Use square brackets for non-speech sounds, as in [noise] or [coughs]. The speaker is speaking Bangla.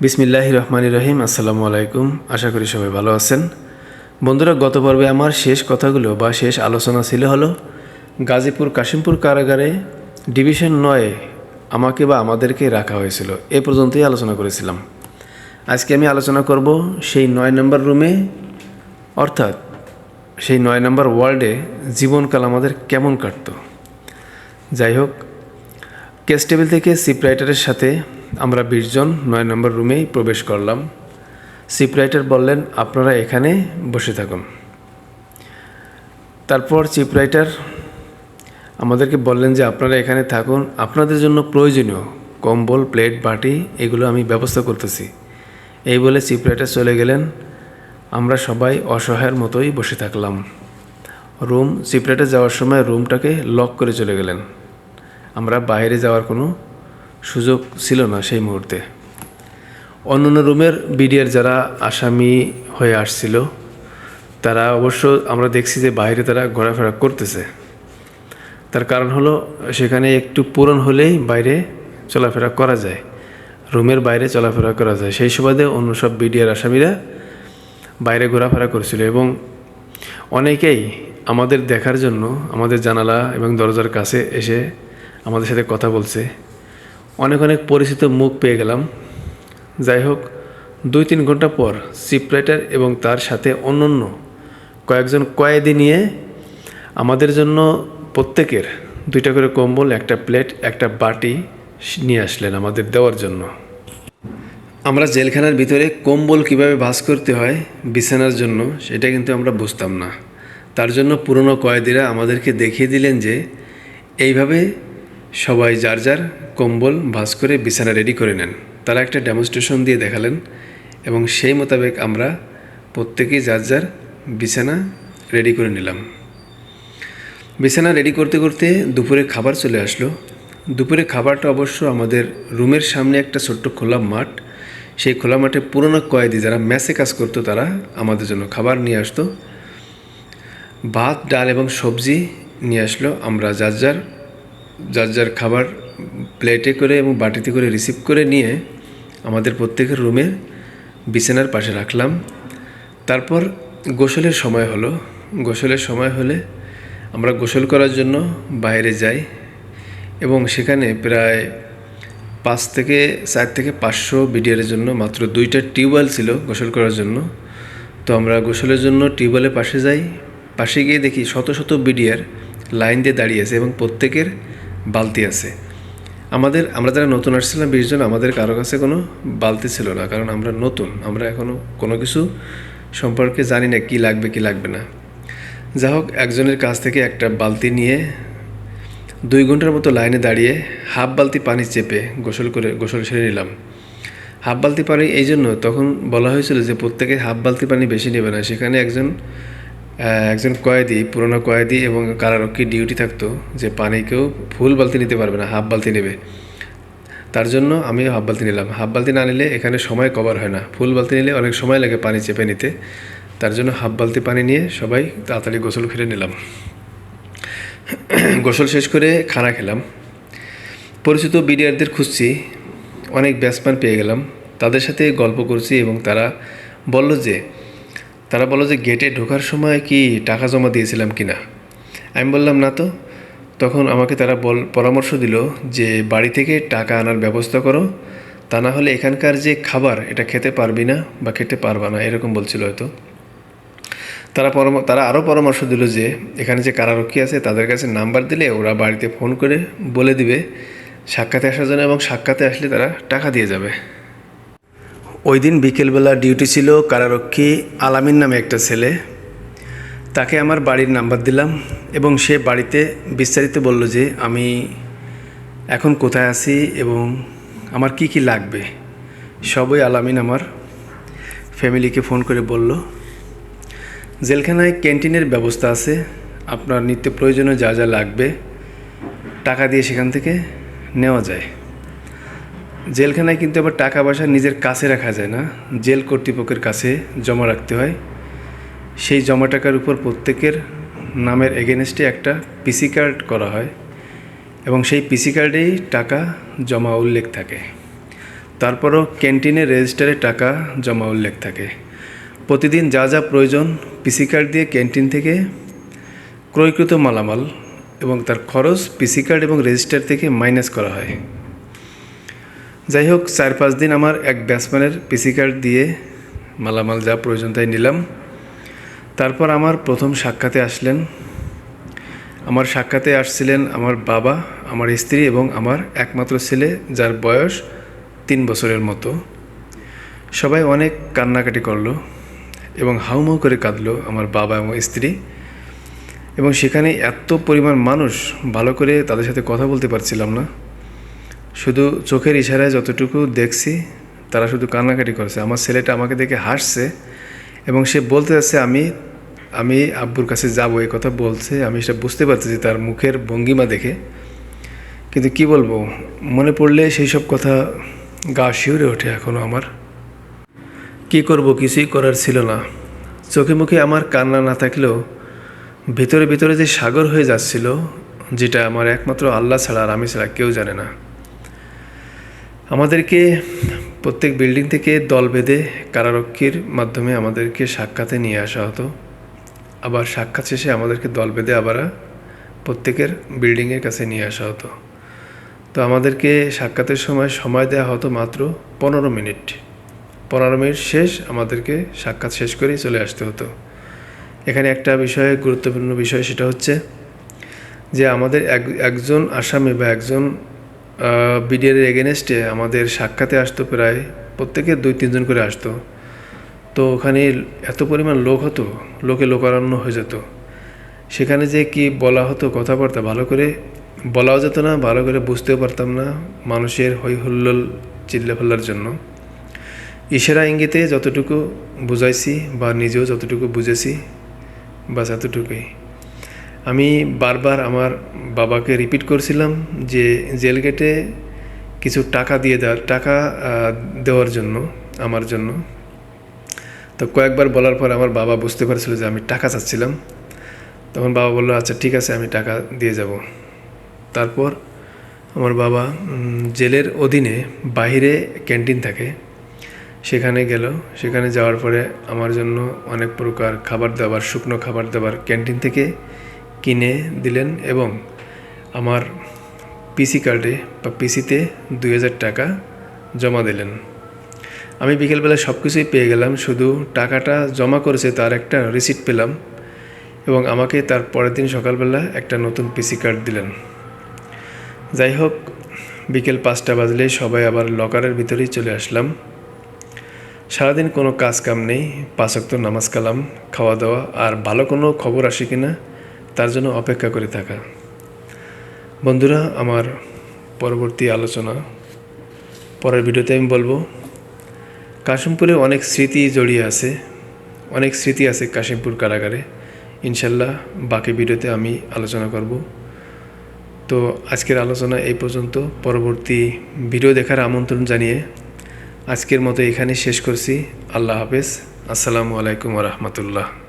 বিসমিল্লাহ রহমানি রহিম, আসসালামু আলাইকুম। আশা করি সবাই ভালো আছেন। বন্ধুরা, গত পর্বে আমার শেষ কথাগুলো বা শেষ আলোচনা ছিল হলো, গাজীপুর কাশিমপুর কারাগারে ডিভিশন নয়ে আমাকে বা আমাদেরকে রাখা হয়েছিল। এ পর্যন্তই আলোচনা করেছিলাম। আজকে আমি আলোচনা করব সেই নয় নম্বর রুমে, অর্থাৎ সেই নয় নম্বর ওয়ার্ল্ডে জীবনকাল আমাদের কেমন কাটতো। যাই হোক, কেস টেবিল থেকে সিপ রাইটারের সাথে আমরা বিশজন নয় নম্বর রুমেই প্রবেশ করলাম। সিপ রাইটার বললেন, আপনারা এখানে বসে থাকুন। তারপর চিপ রাইটার আমাদেরকে বললেন যে, আপনারা এখানে থাকুন। আপনাদের জন্য প্রয়োজনীয় কম্বল, প্লেট, বাটি, এগুলো আমি ব্যবস্থা করতেছি। এই বলে চিপ রাইটার চলে গেলেন। আমরা সবাই অসহায়ের মতোই বসে থাকলাম। রুম সিপ্রেটে যাওয়ার সময় রুমটাকে লক করে চলে গেলেন। আমরা বাইরে যাওয়ার কোনো সুযোগ ছিল না সেই মুহূর্তে। অন্যান্য রুমের বিডিআর যারা আসামি হয়ে আসছিল, তারা অবশ্য আমরা দেখছি যে বাইরে তারা ঘোরাফেরা করতেছে। তার কারণ হলো, সেখানে একটু পূরণ হলেই বাইরে চলাফেরা করা যায়, রুমের বাইরে চলাফেরা করা যায়। সেই সুবাদে অন্য সব বিডিআর আসামিরা বাইরে ঘোরাফেরা করছিল এবং অনেকেই আমাদের দেখার জন্য, আমাদের জানালা এবং দরজার কাছে এসে আমাদের সাথে কথা বলছে। অনেক অনেক পরিচিত মুখ পেয়ে গেলাম। যাই হোক, দুই তিন ঘণ্টা পর সিপ্রাইটার এবং তার সাথে অন্যান্য কয়েকজন কয়েদি নিয়ে আমাদের জন্য প্রত্যেকের দুইটা করে কম্বল, একটা প্লেট, একটা বাটি নিয়ে আসলেন আমাদের দেওয়ার জন্য। আমরা জেলখানার ভিতরে কম্বল কীভাবে ভাঁজ করতে হয় বিছানার জন্য সেটা কিন্তু আমরা বুঝতাম না। তার জন্য পুরনো কয়েদিরা আমাদেরকে দেখিয়ে দিলেন যে, এইভাবে সবাই যার যার কম্বল, ভাঁজ করে বিছানা রেডি করে নেন। তারা একটা ডেমনস্ট্রেশন দিয়ে দেখালেন এবং সেই মোতাবেক আমরা প্রত্যেকেই যার যার বিছানা রেডি করে নিলাম। বিছানা রেডি করতে করতে দুপুরে খাবার চলে আসলো। দুপুরে খাবারটা অবশ্য আমাদের রুমের সামনে একটা ছোট্ট খোলা মাঠ। সেই খোলা মাঠে পুরনো কয়েদি যারা ম্যাচে কাজ করতো তারা আমাদের জন্য খাবার নিয়ে আসতো। ভাত, ডাল এবং সবজি নিয়ে আসলো। আমরা যার যার যার যার খাবার প্লেটে করে এবং বাটিতে করে রিসিভ করে নিয়ে আমাদের প্রত্যেকের রুমে বিছানার পাশে রাখলাম। তারপর গোসলের সময় হলো। গোসলের সময় হলে আমরা গোসল করার জন্য বাইরে যাই এবং সেখানে প্রায় পাঁচ থেকে চার থেকে পাঁচশো বিডিআরের জন্য মাত্র দুইটা টিউবওয়েল ছিল গোসল করার জন্য। তো আমরা গোসলের জন্য টিউবওয়েলের পাশে যাই। পাশে গিয়ে দেখি শত শত বিডিআর লাইন দিয়ে দাঁড়িয়ে আছে এবং প্রত্যেকের বালতি আছে। আমাদের, আমরা যারা নতুন আসছিলাম বিশজন আমাদের কারও কাছে কোনো বালতি ছিল না, কারণ আমরা নতুন, আমরা এখনও কোনো কিছু সম্পর্কে জানি না কী লাগবে, কি লাগবে না। যা হোক, একজনের কাছ থেকে একটা বালতি নিয়ে দুই ঘণ্টার মতো লাইনে দাঁড়িয়ে হাফ বালতি পানি চেপে গোসল করে, গোসল সেরে নিলাম। হাফ বালতি পানি এই জন্য, তখন বলা হয়েছিল যে প্রত্যেকে হাফ বালতি পানি বেশি নেবে না। সেখানে একজন একজন কয়েদি, পুরনো কয়েদি এবং কারারক্ষী ডিউটি থাকতো যে পানি কেউ ফুল বালতি নিতে পারবে না হাফ বালতি নেবে। তার জন্য আমিও হাফ বালতি নিলাম। হাফ বালতি না নিলে এখানে সময় কভার হয় না। ফুল বালতি নিলে অনেক সময় লাগে পানি চেপে নিতে। তার জন্য হাফ বালতি পানি নিয়ে সবাই তাড়াতাড়ি গোসল ফিরে নিলাম। [coughs] গোসল শেষ করে খানা খেলাম। পরিচিত বিডিআরদের খুঁজছি। অনেক ব্যাটসম্যান পেয়ে গেলাম। তাদের সাথে গল্প করছি এবং তারা বলল যে তারা বলো যে গেটে ঢোকার সময় কি টাকা জমা দিয়েছিলাম কি না আমি বললাম, না তো। তখন আমাকে তারা বল, পরামর্শ দিল যে বাড়ি থেকে টাকা আনার ব্যবস্থা করো। তা না হলে এখানকার যে খাবার, এটা খেতে পারবি না বা খেতে পারবা না, এরকম বলছিল হয়তো। তারা পরাম, তারা আরও পরামর্শ দিল যে এখানে যে কারারক্ষী আছে, তাদের কাছে নাম্বার দিলে ওরা বাড়িতে ফোন করে বলে দিবে, সাক্ষাতে আসার জন্য এবং সাক্ষাতে আসলে তারা টাকা দিয়ে যাবে। ওই দিন বিকেলবেলা ডিউটি ছিল কারারক্ষী আলামিন নামে একটা ছেলে। তাকে আমার বাড়ির নাম্বার দিলাম এবং সে বাড়িতে বিস্তারিত বলল যে, আমি এখন কোথায় আছি এবং আমার কি কি লাগবে? সবই আলামিন আমার ফ্যামিলিকে ফোন করে বলল। জেলখানায় ক্যান্টিনের ব্যবস্থা আছে, আপনার নিত্য প্রয়োজনীয় যা যা লাগবে, টাকা দিয়ে সেখান থেকে নেওয়া যায়। জেলখানায় কিন্তু আবার টাকা পয়সা নিজের কাছে রাখা যায় না। জেল কর্তৃপক্ষের কাছে জমা রাখতে হয়। সেই জমা টাকার উপর প্রত্যেকের নামের এগেনস্টে একটা পিসি কার্ড করা হয় এবং সেই পিসি কার্ডেই টাকা জমা উল্লেখ থাকে। তারপরও ক্যান্টিনে রেজিস্টারে টাকা জমা উল্লেখ থাকে। প্রতিদিন যা যা প্রয়োজন পিসি কার্ড দিয়ে ক্যান্টিন থেকে ক্রয়কৃত মালামাল এবং তার খরচ পিসি কার্ড এবং রেজিস্টার থেকে মাইনাস করা হয়। যাই হোক চার পাঁচ দিন আমার এক ব্যাটসম্যানের পিসি কার্ড দিয়ে মালামাল যা প্রয়োজন তাই নিলাম। তারপর আমার প্রথম সাক্ষাতে আসলেন। আমার সাক্ষাতে আসছিলেন আমার বাবা, আমার স্ত্রী এবং আমার একমাত্র ছেলে, যার বয়স তিন বছরের মতো। সবাই অনেক কান্নাকাটি করল এবং হাউমাউ করে কাঁদলো আমার বাবা এবং স্ত্রী। এবং সেখানে এত পরিমাণ মানুষ ভালো করে তাদের সাথে কথা বলতে পারছিলাম না। শুধু চোখের ইশারায় যতটুকু দেখছি, তারা শুধু কান্নাকাটি করছে। আমার ছেলেটা আমাকে দেখে হাসছে এবং সে বলতে যাচ্ছে, আমি আমি আব্বুর কাছে যাব এই কথা বলছে। আমি সেটা বুঝতে পারতেছি তার মুখের ভঙ্গিমা দেখে। কিন্তু কি বলব, মনে পড়লে সেই সব কথা গা শিউরে ওঠে এখনও আমার। কি করব, কিছুই করার ছিল না। চোখে মুখে আমার কান্না না থাকলেও ভিতরে ভিতরে যে সাগর হয়ে যাচ্ছিল, যেটা আমার একমাত্র আল্লাহ ছাড়া আর আমি ছাড়া কেউ জানে না। আমাদেরকে প্রত্যেক বিল্ডিং থেকে দল বেঁধে কারারক্ষীর মাধ্যমে আমাদেরকে সাক্ষাতে নিয়ে আসা হতো। আবার সাক্ষাৎ শেষে আমাদেরকে দল বেঁধে আবার প্রত্যেকের বিল্ডিংয়ের কাছে নিয়ে আসা হতো। তো আমাদেরকে সাক্ষাতের সময় সময় দেওয়া হতো মাত্র পনেরো মিনিট। পনেরো মিনিট শেষ আমাদেরকে সাক্ষাৎ শেষ করেই চলে আসতে হতো। এখানে একটা বিষয়ে গুরুত্বপূর্ণ বিষয় সেটা হচ্ছে যে আমাদের এক, একজন আসামি বা একজন বিডিআর এগেনস্টে আমাদের সাক্ষাতে আসতো প্রায় প্রত্যেকে দুই, তিনজন করে আসতো। তো ওখানে এত পরিমাণ লোক হতো, লোকে লোকারণ্য হয়ে যেত। সেখানে যে কি বলা হতো কথাবার্তা ভালো করে বলাও যেত না, ভালো করে বুঝতেও পারতাম না মানুষের হই হুল্লোল চিল্লে ফেলার জন্য। ইশারা ইঙ্গিতে যতটুকু বুঝাইছি বা নিজেও যতটুকু বুঝেছি, বাস এতটুকুই। আমি বারবার আমার বাবাকে রিপিট করছিলাম যে জেল গেটে কিছু টাকা দিয়ে দেওয়ার টাকা দেওয়ার জন্য, আমার জন্য। তো কয়েকবার বলার পর আমার বাবা বুঝতে পারছিল যে আমি টাকা চাচ্ছিলাম। তখন বাবা বলল আচ্ছা ঠিক আছে, আমি টাকা দিয়ে যাব। তারপর আমার বাবা জেলের অধীনে বাইরে ক্যান্টিন থাকে। সেখানে গেল। সেখানে যাওয়ার পরে আমার জন্য অনেক প্রকার খাবার দাবার, শুকনো খাবার দাবার ক্যান্টিন থেকে কিনে দিলেন এবং আমার পিসি কার্ডে বা পিসিতে দুই হাজার টাকা জমা দিলেন। আমি বিকেলবেলা সব কিছুই পেয়ে গেলাম, শুধু টাকাটা জমা করেছে তার একটা রিসিট পেলাম এবং আমাকে তার পরের দিন সকালবেলা একটা নতুন পিসি কার্ড দিলেন। যাই হোক, বিকেল পাঁচটা বাজলেই সবাই আবার লকারের ভিতরেই চলে আসলাম। সারাদিন কোনো কাজ কাম নেই পাঁচক্ত নামাজ কালাম, খাওয়া দাওয়া, আর ভালো কোনো খবর আসে কিনা তার জন্য অপেক্ষা করে থাকা। বন্ধুরা, আমার পরবর্তী আলোচনা। পরের ভিডিওতে আমি বলব, কাশিমপুরে অনেক স্মৃতি জড়িয়ে আছে। অনেক স্মৃতি আছে কাশিমপুর কারাগারে। ইনশাল্লাহ বাকি ভিডিওতে আমি আলোচনা করব। তো আজকের আলোচনা এই পর্যন্ত। পরবর্তী ভিডিও দেখার আমন্ত্রণ জানিয়ে আজকের মতো এখানে শেষ করছি। আল্লাহ হাফেজ। আসসালামু আলাইকুম রহমতুল্লাহ।